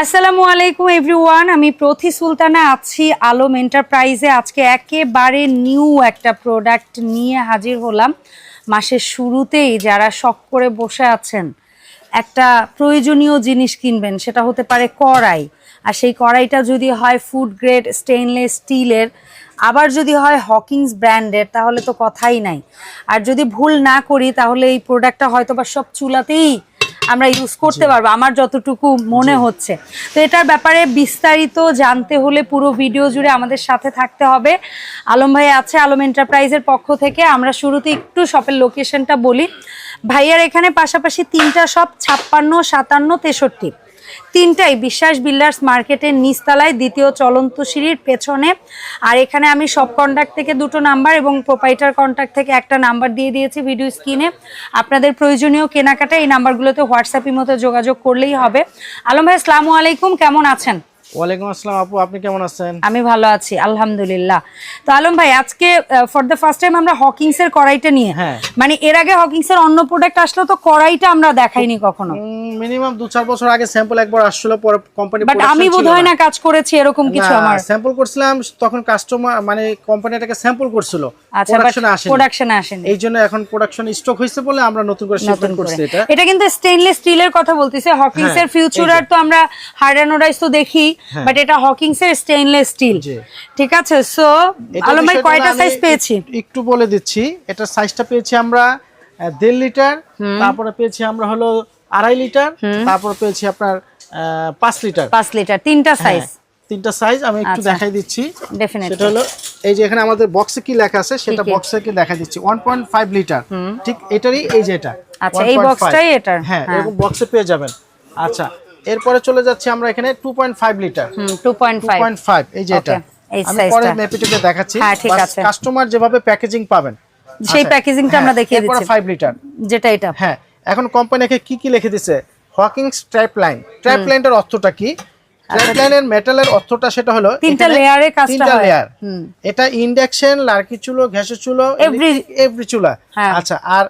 আসসালামু আলাইকুম এভরিওয়ান আমি প্রতি সুলতানা আছি আলম এন্টারপ্রাইজে। আজকে একেবারে নিউ একটা প্রোডাক্ট নিয়ে হাজির হলাম। মাসের শুরুতেই যারা শখ করে বসে আছেন, একটা প্রয়োজনীয় জিনিস কিনবেন, সেটা হতে পারে কড়াই। আর সেই কড়াইটা যদি হয় ফুড গ্রেড স্টেনলেস স্টিলের আবার যদি হয় হকিংস ব্র্যান্ডের তাহলে তো কথাই নাই। আর যদি ভুল না করি, তাহলে এই প্রোডাক্টটা হয়তো বা সব চুলাতেই আমরা ইউজ করতে পারব আমার যতটুকু মনে হচ্ছে। তো এটার ব্যাপারে বিস্তারিত জানতে হলে পুরো ভিডিও জুড়ে আমাদের সাথে থাকতে হবে। আলম ভাই আছে আলম এন্টারপ্রাইজের পক্ষ থেকে আমরা শুরুতে একটু শপের লোকেশনটা বলি। ভাইয়ার এখানে পাশাপাশি তিনটা শপ ছাপ্পান্ন সাতান্ন তেষট্টি। তিনটাই বিশ্বাস বিল্ডার্স মার্কেটের নিচতলায় দ্বিতীয় চলন্ত সিঁড়ির পেছনে। আর এখানে আমি সব কন্ট্যাক্ট থেকে দুটো নাম্বার এবং প্রোপাইটার কন্ট্যাক্ট থেকে একটা নাম্বার দিয়ে দিয়েছি ভিডিও স্ক্রিনে আপনাদের প্রয়োজনীয় কেনাকাটা এই নাম্বারগুলোতে হোয়াটসঅ্যাপের মতো যোগাযোগ করলেই হবে। আলম ভাই, আসসালামু আলাইকুম, কেমন আছেন? ওয়ালাইকুম আসসালাম আপু আপনি কেমন আছেন? আমি ভালো আছি আলহামদুলিল্লাহ। তো আলম ভাই আজকে ফর দ্য ফার্স্ট টাইম আমরা হকিংস এর কড়াইটা নিয়ে হ্যাঁ। মানে এর আগে হকিংস এর অন্য প্রোডাক্ট আসলো তো কড়াইটা আমরা দেখাইনি কখনো। মিনিমাম দু চার বছর আগে স্যাম্পল একবার আসছিল পরে কোম্পানি বাট আমি বোধহয় না। কাজ করেছি এরকম কিছু আমার। স্যাম্পল করছিলাম তখন কাস্টমার মানে কোম্পানি এটাকে স্যাম্পল করছিল। আচ্ছা প্রোডাকশনে আসেনি। প্রোডাকশনে আসেনি। এই জন্য এখন প্রোডাকশন স্টক হয়েছে বলে আমরা নতুন করে শিপমেন্ট করছি এটা। এটা কিন্তু স্টেনলেস স্টিলের কথা বলতেছে হকিংস এর ফিউচারার তো আমরা হার্ডানোডাইজ তো দেখি। বাট এটা হকিংস এর স্টেনলেস স্টিল ঠিক আছে সো আলম ভাই কয়টা সাইজ পেয়েছি? একটু- বলে দিচ্ছি। এটা সাইজটা পেয়েছি আমরা দেড় লিটার তারপরে পেয়েছি আমরা হলো আড়াই লিটার তারপরে পেয়েছি আপনার পাঁচ লিটার। পাঁচ লিটার তিনটা সাইজ হ্যাঁ, তিনটা সাইজ আমি একটু আচ্ছা। দেখাই দিচ্ছি। সেটা হলো এই যে এখানে আমাদের বক্সে কি লেখা আছে সেটা? বক্সে কি দেখা দিচ্ছি। 1.5 লিটার ঠিক এটারই এই যে এটা। আচ্ছা, এই বক্সটাই এটা। হ্যাঁ হ্যাঁ। এরকম বক্সে পেয়ে যাবেন। আচ্ছা এরপরে চলে যাচ্ছি আমরা এখানে 2.5 লিটার হুম 2.5 2.5 এই যে এটা। আমি পরে। মেপিটিকে দেখাচ্ছি। হ্যাঁ। কাস্টমার যেভাবে প্যাকেজিং পাবেন। সেই আচ্ছা, প্যাকেজিংটা আমরা হ্যাঁ, দেখিয়ে এরপরে দিচ্ছি। 5 লিটার যেটা এটা। হ্যাঁ এখন কোম্পানিকে কি কি লিখে দিছে? হকিং স্ট্র্যাপ লাইন স্ট্র্যাপ লাইনটার অর্থটা কি? লাইনের মেটালের অর্থটা সেটা হলো আচ্ছা। তিনটা এখানে লেয়ারে কাজটা তিনটা লেয়ার হুম। এটা ইন্ডাকশন লার্কি চুলো গ্যাসের চুলো এভরি চুলা। হ্যাঁ। আচ্ছা আর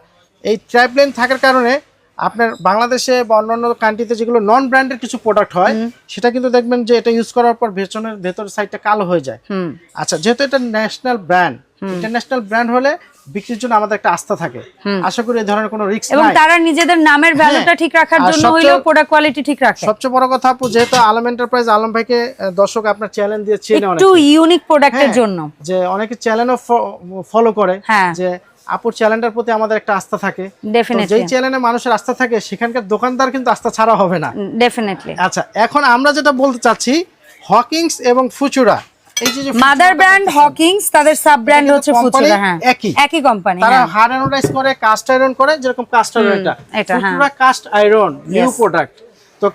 এই ট্র্যাপ লাইন থাকার কারণে আপনার বাংলাদেশে বা অন্যান্য কান্ট্রিতে যেগুলো নন ব্র্যান্ডের কিছু প্রোডাক্ট হয় সেটা কিন্তু দেখবেন যে এটা ইউজ করার পর ভেতরের ভেতরের সাইডটা কালো হয়ে যায়। আচ্ছা যেহেতু এটা ন্যাশনাল ব্র্যান্ড ইন্টারন্যাশনাল ব্র্যান্ড হলে বিক্রির জন্য আমাদের একটা আস্থা থাকে। আশা করি এই ধরনের কোনো রিস্ক এবং তারা নিজেদের নামের ভ্যালুটা ঠিক রাখার। জন্য হইলেও প্রোডাক্ট কোয়ালিটি ঠিক রাখে। সবচেয়ে বড় কথা আপু যেহেতু আলম এন্টারপ্রাইজ আলম ভাইকে দর্শক আপনার চ্যালেঞ্জ দিয়ে অনেক একটু ইউনিক প্রোডাক্টের হ্যাঁ, জন্য। যে অনেকে চ্যানেলও ফলো করে হ্যাঁ। যে আপুর চ্যানেলটার প্রতি আমাদের একটা আস্থা থাকে. যেই চ্যানেলে মানুষের আস্থা থাকে সেখানকার দোকানদার কিন্তু আস্থা ছাড়া হবে না। ডেফিনেটলি আচ্ছা এখন আমরা যেটা বলতে চাচ্ছি হকিংস এবং ফুচুরা মাদার ফুচুরাটা ব্র্যান্ড হকিংস তাদের সাব ব্র্যান্ড হচ্ছে ফুচুরা হ্যাঁ। একই। একই কোম্পানি তারা হার্ড অ্যানোডাইজ করে কাস্ট আয়রন করে যেরকম কাস্ট আয়রন এটা। এটা, হ্যাঁ। Futura cast iron new product তো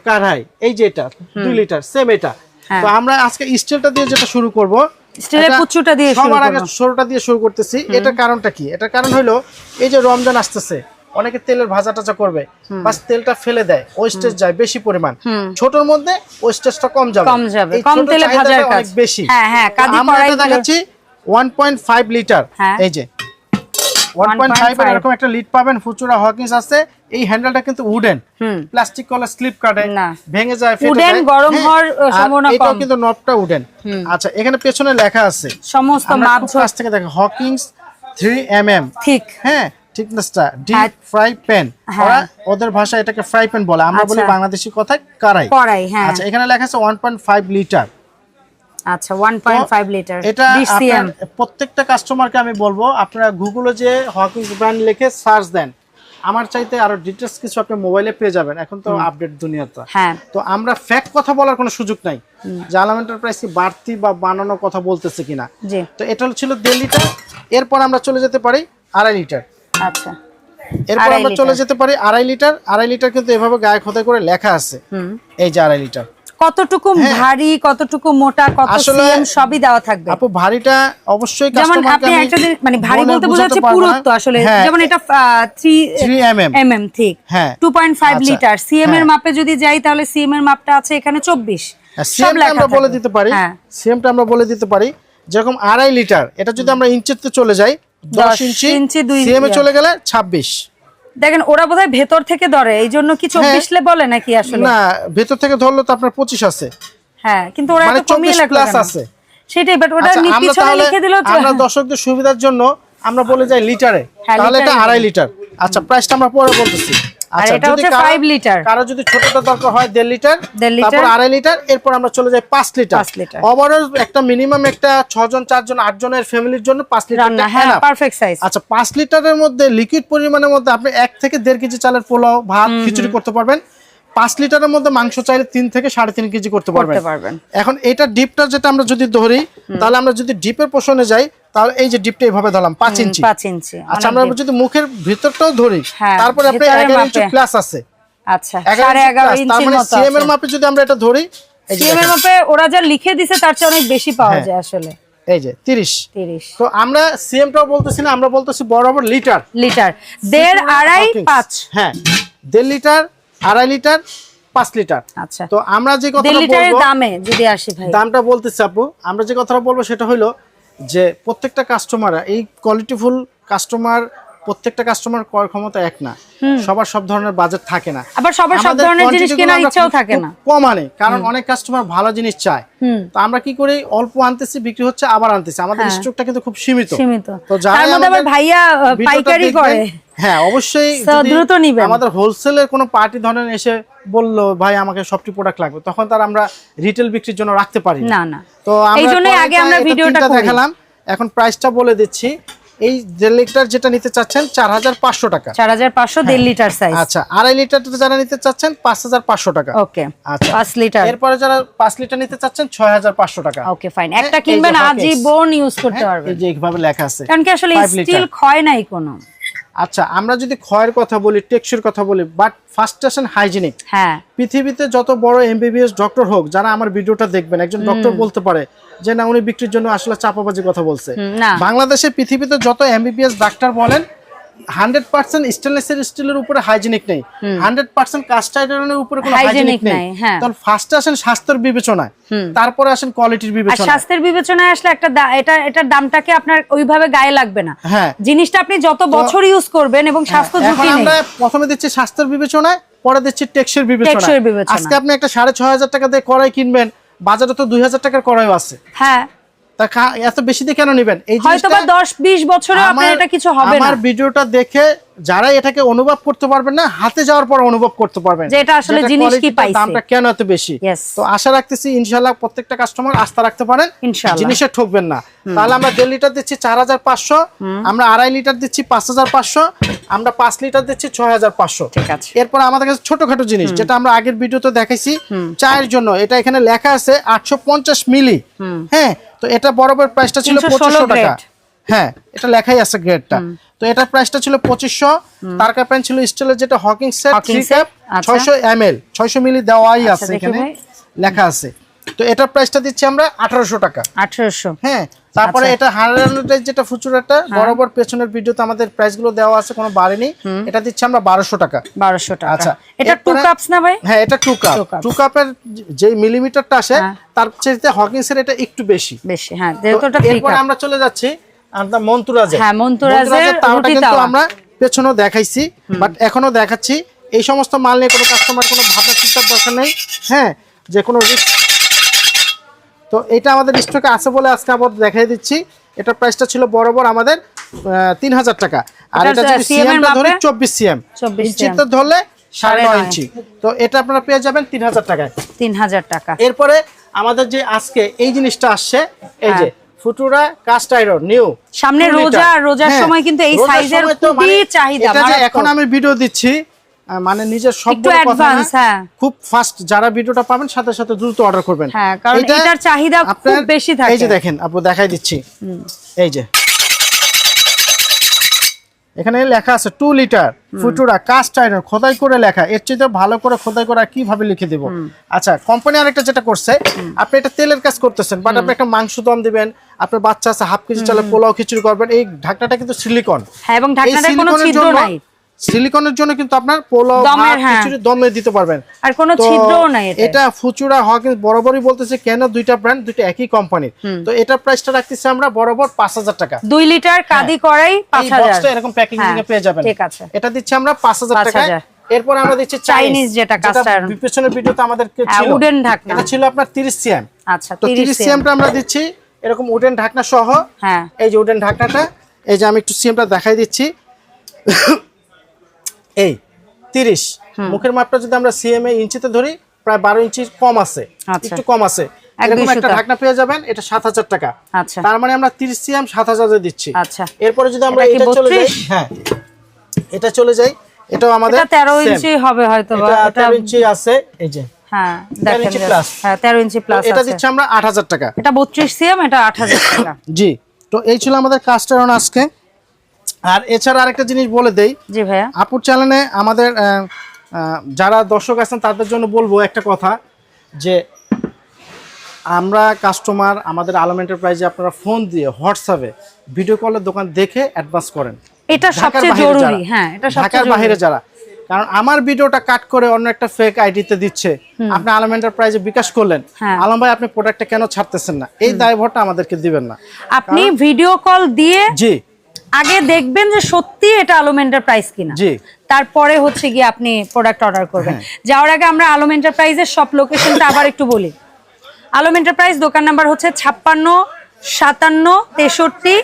এই যে এটা দুই লিটার সেম এটা। হ্যাঁ। তো আমরা আজকে স্টিলটা দিয়ে যেটা শুরু করব স্টিলের এটা দিয়ে সবার আগে করব। দিয়ে শুরু করতেছি। এটার কারণটা কি? এটার কারণ হলো এই যে রমজান আসতেছে অনেকে তেলের ভাজা টাজা করবে বাস তেলটা ফেলে দেয় ওয়েস্টেজ যায় বেশি পরিমাণ। ছোটর মধ্যে ওয়েস্টেজটা কম যাবে। কম যাবে, কম তেলে ভাজার কাজ। বেশি। হ্যাঁ, হ্যাঁ, কাজী আমরা দেখাচ্ছি 1.5 লিটার হ্যাঁ। এই যে 1.5 এর এরকম একটা লিড পাবেন ফুচুরা হকিংস আছে। এই হ্যান্ডেলটা কিন্তু উডেন প্লাস্টিক কলা স্লিপ কাটে ভেঙে যায় গরম হ্যাঁ, হওয়ার, সম্ভাবনা। কিন্তু নবটা উডেন আচ্ছা এখানে পেছনে লেখা আছে। সমস্ত আমরা মাপ খুব কাছ থেকে দেখো হকিংস 3 এমএম ঠিক। হ্যাঁ ডিপ হ্যাঁ। ফ্রাই প্যান হ্যাঁ। ওরা ওদের ভাষায় এটাকে ফ্রাই প্যান বলে। আমরা বলি আচ্ছা। বাংলাদেশি কথায় কারাই কড়াই হ্যাঁ। আচ্ছা এখানে লেখা আছে 1.5 লিটার আচ্ছা 1.5 লিটার এটা 20 সিএম আপনার প্রত্যেকটা কাস্টমারকে আমি বলব আপনারা গুগলে যে হকিংস ব্র্যান্ড লিখে সার্চ দেন। আমার চাইতে আরও ডিটেলস কিছু আপনি মোবাইলে পেয়ে যাবেন। এখন তো আপডেট দুনিয়াটা। হ্যাঁ। তো আমরা ফ্যাক্ট কথা বলার কোনো সুযোগ নাই। এন্টারপ্রাইজ কি বাড়তি বা বানানোর কথা বলতেছে কিনা। তো এটা ছিল দেড় লিটার এরপর আমরা চলে যেতে পারি আড়াই লিটার আচ্ছা। এরপর আমরা চলে যেতে পারি আড়াই লিটার আড়াই লিটার কিন্তু এভাবে গায়ে খোদাই করে লেখা আছে। এই যে আড়াই লিটার কতটুকু ভারী কতটুকু মোটা কত হ্যাঁ। সিএম সবই দেওয়া থাকবে। আপু ভারীটা অবশ্যই যেমন আপনি একটা মানে ভারী বলতে বোঝাচ্ছে পুরুত্ব আসলে। হ্যাঁ, যেমন এটা থ্রি 3 mm এমএম ঠিক। হ্যাঁ। 2.5 আচ্ছা, লিটার সিএম এর হ্যাঁ। মাপে যদি যাই তাহলে সিএম এর মাপটা আছে এখানে 24 সব সিএমটা আমরা বলে দিতে পারি। হ্যাঁ। সিএমটা আমরা বলে দিতে পারি। যেরকম আড়াই লিটার এটা যদি আমরা ইঞ্চিতে চলে যাই দশ দশ ইঞ্চি ইঞ্চি দুই সিএম এ চলে গেলে ছাব্বিশ। দেখেন ওরা বোধহয় ভেতর থেকে ধরে এই জন্য কি চব্বিশলে বলে নাকি আসলে? না ভেতর থেকে ধরলো তো আপনার পঁচিশ আছে। হ্যাঁ কিন্তু ওরা একটু এত কমিয়ে 24 লাগল plus আছে। সেটাই বাট ওটা আচ্ছা, পিছনে লিখে দিল আমরা দর্শকদের সুবিধার জন্য আমরা বলে যাই লিটারে। হ্যাঁ, তাহলে এটা আড়াই লিটার। আচ্ছা প্রাইসটা আমরা পরে বলতেছি। আচ্ছা এটা যদি হচ্ছে 5 লিটার। কারও যদি ছোটটা দরকার হয় দেড় লিটার তারপর আড়াই লিটার এরপর আমরা চলে যাই পাঁচ লিটার ওভারঅল একটা মিনিমাম একটা আটজনের ফ্যামিলির জন্য লিটার রান্না হ্যাঁ পারফেক্ট সাইজ আচ্ছা লিটারের মধ্যে লিকুইড পরিমাণের মধ্যে আপনি এক থেকে দেড় কেজি চালের পোলাও ভাত খিচুড়ি করতে পারবেন। পাঁচ লিটারের মধ্যে মাংস চাইলে তিন থেকে সাড়ে তিন কেজি করতে পারবেন করতে পারবেন। এখন এটা ডিপটা যেটা আমরা যদি ধরি তাহলে আমরা যদি ডিপের পোষণে যাই তাহলে এই যে ডিপটা এইভাবে ধরলাম পাঁচ ইঞ্চি। পাঁচ ইঞ্চি আচ্ছা আমরা যদি মুখের ভিতরটাও ধরি হ্যাঁ, তারপরে আপনি এগারো ইঞ্চি প্লাস আছে। আচ্ছা সাড়ে এগারো তার ইঞ্চির মানে মতো সিএম এর মাপে যদি আমরা এটা ধরি সিএম এর মাপে ওরা যা লিখে দিছে তার চেয়ে অনেক বেশি পাওয়া হ্যাঁ। যায় আসলে। এই যে তিরিশ। তিরিশ। তো আমরা সিএমটাও বলতেছি না আমরা বলতেছি বরাবর লিটার। লিটার। দেড় আড়াই পাঁচ। হ্যাঁ দেড় লিটার আড়াই লিটার পাঁচ লিটার। আচ্ছা। তো আমরা যে কথাটা বলব দামে যদি আসি ভাই। দামটা বলতেছি আপু আমরা যে কথাটা বলব সেটা হলো যে প্রত্যেকটা কাস্টমার এই কোয়ালিটিফুল কাস্টমার প্রত্যেকটা কাস্টমার ক্রয় ক্ষমতা এক না। সবার সব ধরনের বাজেট থাকে না। আবার সবার সব ধরনের জিনিস কেনার ইচ্ছাও থাকে না। কম আনে কারণ অনেক কাস্টমার ভালো জিনিস চায়। তো আমরা কি করি? অল্প আনতেছি বিক্রি হচ্ছে আবার আনতেছি। আমাদের হ্যাঁ। স্টকটা কিন্তু খুব সীমিত। সীমিত। তো যারা মধ্যে আবার ভাইয়া পাইকারি করে। হ্যাঁ অবশ্যই দ্রুত নিবেন। আমাদের হোলসেলের কোনো পার্টি ধরেন এসে বলল ভাই আমাকে সবটি প্রোডাক্ট লাগবে তখন তার আমরা রিটেল বিক্রির জন্য রাখতে পারি না। না তো আমরা এই জন্যই আগে আমরা ভিডিওটা দেখালাম। এখন প্রাইসটা বলে দিচ্ছি। এই দেড় লিটার যেটা নিতে চাচ্ছেন চার হাজার পাঁচশো টাকা। চার হাজার পাঁচশো দেড় লিটার সাইজ আচ্ছা আড়াই লিটার যারা নিতে চাচ্ছেন পাঁচ হাজার পাঁচশো টাকা। ওকে আচ্ছা। পাঁচ লিটার। এরপরে যারা পাঁচ লিটার নিতে চাচ্ছেন ছয় হাজার পাঁচশো টাকা। ওকে ফাইন হ্যাঁ, একটা কিনবেন আজীবন ইউজ করতে হ্যাঁ, পারবেন। এই যে এইভাবে লেখা আছে। কারণ কি আসলে। স্টিল ক্ষয় নাই কোনো। আচ্ছা আমরা যদি ক্ষয়ের কথা বলি টেকসুর কথা বলি বাট ফার্স্ট হাইজিনিক হ্যাঁ। পৃথিবীতে যত বড় এমবিবিএস ডক্টর হোক যারা আমার ভিডিওটা দেখবেন একজন ডক্টর বলতে পারে যে না উনি বিক্রির জন্য আসলে চাপাবাজি কথা বলছে। বাংলাদেশে পৃথিবীতে যত এমবিবিএস ডাক্তার বলেন হান্ড্রেড পার্সেন্ট স্টেনলেসের স্টিলের উপরে হাইজিনিক নেই। হান্ড্রেড পার্সেন্ট কাস্ট আয়রনের উপরে কোনো হাইজিনিক নেই। হ্যাঁ। তখন ফার্স্টে আসেন স্বাস্থ্যের বিবেচনায়। তারপরে আসেন কোয়ালিটির আর বিবেচনায়। স্বাস্থ্যের বিবেচনায় আসলে একটা এটা এটার দামটাকে আপনার ওইভাবে গায়ে লাগবে না। হ্যাঁ। জিনিসটা আপনি যত বছর ইউজ করবেন এবং স্বাস্থ্য এখন ঝুঁকি নেই। আমরা প্রথমে দিচ্ছি স্বাস্থ্যের বিবেচনায় পরে দিচ্ছি টেক্সের বিবেচনায়। বিবেচনা। আজকে আপনি একটা সাড়ে ছয় হাজার টাকা দিয়ে কড়াই কিনবেন বাজারে তো দুই হাজার টাকার কড়াইও আছে। হ্যাঁ। তা খা- এত বেশি দিয়ে কেন নিবেন? এই হয়তো জিনিসটা দশ বিশ বছরে আপনার এটা কিছু হবে না। আমার ভিডিওটা দেখে যারা এটাকে অনুভব করতে পারবেন না হাতে যাওয়ার পর অনুভব করতে পারবেন। যে এটা আসলে জিনিস কি পাইছে। দামটা কেন এত বেশি? তো আশা রাখতেছি ইনশাল্লাহ প্রত্যেকটা কাস্টমার আস্থা রাখতে পারেন। ইনশাআল্লাহ। জিনিসে ঠকবেন না। তাহলে আমরা দেড় লিটার দিচ্ছি চার হাজার পাঁচশো আমরা আড়াই লিটার দিচ্ছি পাঁচ হাজার পাঁচশো আমরা পাঁচ লিটার দিচ্ছি ছয় হাজার পাঁচশো। ঠিক আছে। এরপর আমাদের কাছে ছোটখাটো জিনিস যেটা আমরা আগের ভিডিওতে দেখাইছি চায়ের জন্য। এটা এখানে লেখা আছে আটশো পঞ্চাশ মিলি। হ্যাঁ তো এটা বরাবর প্রাইসটা ছিল 316 পঁচিশশো টাকা। grade। হ্যাঁ এটা লেখাই আছে গ্রেডটা তো এটার প্রাইসটা ছিল পঁচিশশো। তার প্যান ছিল স্টিলের যেটা হকিং সেট থ্রি ক্যাপ। ছয়শো এম এল ছয়শো মিলি দেওয়াই আচ্ছা, আছে এখানে। লেখা আছে। তো এটার প্রাইসটা দিচ্ছি আমরা আঠারোশো টাকা। আঠারোশো। হ্যাঁ তারপরে আচ্ছা। এটা হান্ড্রেড যেটা ফুচুরাটা বরাবর পেছনের ভিডিওতে আমাদের প্রাইসগুলো দেওয়া আছে কোনো বাড়েনি এটা দিচ্ছি আমরা বারোশো টাকা। বারোশো টাকা। আচ্ছা, এটা টু কাপস না ভাই? হ্যাঁ এটা টু কাপ টু কাপের যে মিলিমিটারটা আসে হ্যাঁ। তার চাইতে হকিংসের এটা একটু বেশি। বেশি হ্যাঁ এটা এরপর আমরা চলে যাচ্ছি মন্তুরাজে। হ্যাঁ, কিন্তু আমরা পেছনেও দেখাইছি বাট এখনও দেখাচ্ছি। এই সমস্ত মাল নিয়ে কোনো কাস্টমার কোনো ভাবনা চিন্তার দরকার নেই। হ্যাঁ যে কোনো রিস্ক তো এটা আমাদের স্টকে আছে বলে আজকে আবার দেখাই দিচ্ছি। এটার প্রাইসটা ছিল বরাবর আমাদের তিন হাজার টাকা। আর এটা এটা যদি সিএমটা ধরি চব্বিশ সিএম 24 ইঞ্চিতে ধরলে সাড়ে নয়। ইঞ্চি। তো এটা আপনারা পেয়ে যাবেন তিন হাজার টাকায়। তিন হাজার টাকা। এরপরে আমাদের যে আজকে এই জিনিসটা আসছে এই যে ফুটুরা কাস্ট আয়রন নিউ সামনে রোজা, রোজার সময় কিন্তু এই size-এর খুবই চাহিদা, মানে মারাত্মক। এখন আমি ভিডিও দিচ্ছি মানে নিজের কথা হ্যাঁ। খুব ফাস্ট যারা ভিডিওটা পাবেন সাথে সাথে দ্রুত অর্ডার করবেন হ্যাঁ, কারণ এটার চাহিদা খুব বেশি থাকে। এই যে দেখেন আপু দেখাই দিচ্ছি এই যে এখানে লেখা আছে two litre Futura cast iron খোদাই করে লেখা। এর চেয়ে ভালো করে খোদাই করে কীভাবে লিখে দিব? আচ্ছা কোম্পানি আরেকটা যেটা করছে আপনি একটা তেলের কাজ করতেছেন বাট আপনি একটা মাংস দম দিবেন আপনার বাচ্চা আছে হাফ কেজি চালে পোলাও খিচুড়ি করবেন এই ঢাকনাটা কিন্তু সিলিকন হ্যাঁ এবং ঢাকনাটা কোনো ছিদ্র নাই। সিলিকনের জন্য কিন্তু আপনার পোলাও হ্যাঁ। দমে দিতে পারবেন। আর কোনো ছিদ্রও নাই এটা ফুচুরা হওয়া কিন্তু বরাবরই বলতেছে কেন দুইটা ব্র্যান্ড দুইটা একই কোম্পানির তো এটা প্রাইসটা রাখতেছি আমরা বরাবর পাঁচ হাজার টাকা। দুই লিটার কাদি করাই পাঁচ এই হাজার। বক্সটা এরকম প্যাকিং হ্যাঁ, এ পেয়ে যাবেন। ঠিক আছে। এটা দিচ্ছি আমরা পাঁচ হাজার 5,000 টাকায়। এরপর আমরা দিচ্ছি চাইনিজ যেটা iron। পিছনের ভিডিওতে আমাদের ছিল। wooden ঢাকনা। এটা ছিল আপনার 30 সিএম আচ্ছা তো 30 তিরিশ সিএমটা আমরা দিচ্ছি এরকম উডেন ঢাকনা সহ। হ্যাঁ। এই যে উডেন ঢাকনাটা এই যে আমি একটু সিএমটা দেখাই দিচ্ছি। এই 30 মুখের মাপটা যদি আমরা সিএম এ ইঞ্চিতে ধরি প্রায় 12 ইঞ্চি কম আছে আচ্ছা। একটু কম আছে। এক এরকম একটা ঢাকনা পেয়ে যাবেন এটা 7000 টাকা। আচ্ছা। তার মানে আমরা 30 সিএম 7000 এ দিচ্ছি। আচ্ছা। এরপরে যদি আমরা এটা চলে যাই হ্যাঁ এটা চলে যাই এটাও আমাদের এটা তেরো same। ইঞ্চি হবে হয়তো বা 13 ইঞ্চি আছে এই যে। হ্যাঁ দেখেন ইঞ্চি। হ্যাঁ প্লাস এটা আছে। দিচ্ছি আমরা 8000 টাকা। এটা বত্রিশ সিএম এটা আট হাজার টাকা। জি তো এই ছিল আমাদের কাস্টার আজকে। আর এছাড়া আরেকটা জিনিস বলে দেই জি ভাইয়া। আপুর চ্যানেলে আমাদের যারা দর্শক আছেন তাদের জন্য বলব একটা কথা যে আমরা কাস্টমার আমাদের আলম এন্টারপ্রাইজে আপনারা ফোন দিয়ে হোয়াটসঅ্যাপে ভিডিও কলের দোকান দেখে অ্যাডভান্স করেন। এটা সবচেয়ে বাইরে জরুরি যারা- হ্যাঁ এটা ঢাকার বাইরে যারা কারণ আমার ভিডিওটা কাট করে অন্য একটা ফেক আইডিতে দিচ্ছে আপনি আলম এন্টারপ্রাইজে বিকাশ করলেন হ্যাঁ। আলম ভাই আপনি প্রোডাক্টটা কেন ছাড়তেছেন না? এই দায়ভারটা আমাদেরকে দিবেন না। আপনি ভিডিও কল দিয়ে জি। আগে দেখবেন যে সত্যি এটা আলম এন্টারপ্রাইজ কিনা। তারপরে হচ্ছে গিয়ে আপনি প্রোডাক্ট অর্ডার করবেন। হ্যাঁ। যাওয়ার আগে আমরা আলম এন্টারপ্রাইজের সব লোকেশনটা আবার একটু বলি। আলম এন্টারপ্রাইজ দোকান নাম্বার হচ্ছে ছাপ্পান্ন সাতান্ন তেষট্টি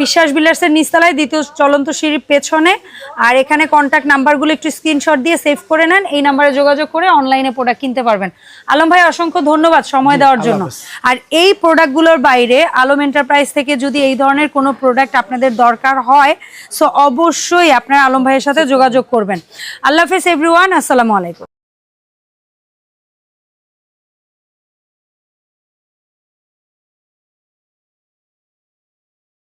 বিশ্বাস বিলার্সের নিচতলায় দ্বিতীয় চলন্ত সিঁড়ির পেছনে। আর এখানে কন্ট্যাক্ট নাম্বারগুলো একটু স্ক্রিনশট দিয়ে সেভ করে নেন। এই নাম্বারে যোগাযোগ করে অনলাইনে প্রোডাক্ট কিনতে পারবেন। আলম ভাই অসংখ্য ধন্যবাদ সময় দেওয়ার জন্য। আর এই প্রোডাক্টগুলোর বাইরে আলম এন্টারপ্রাইজ থেকে যদি এই ধরনের কোনো প্রোডাক্ট আপনাদের দরকার হয় সো অবশ্যই আপনারা আলম ভাইয়ের সাথে যোগাযোগ করবেন। আল্লাহ হাফেজ এভরিওয়ান আসসালামু আলাইকুম।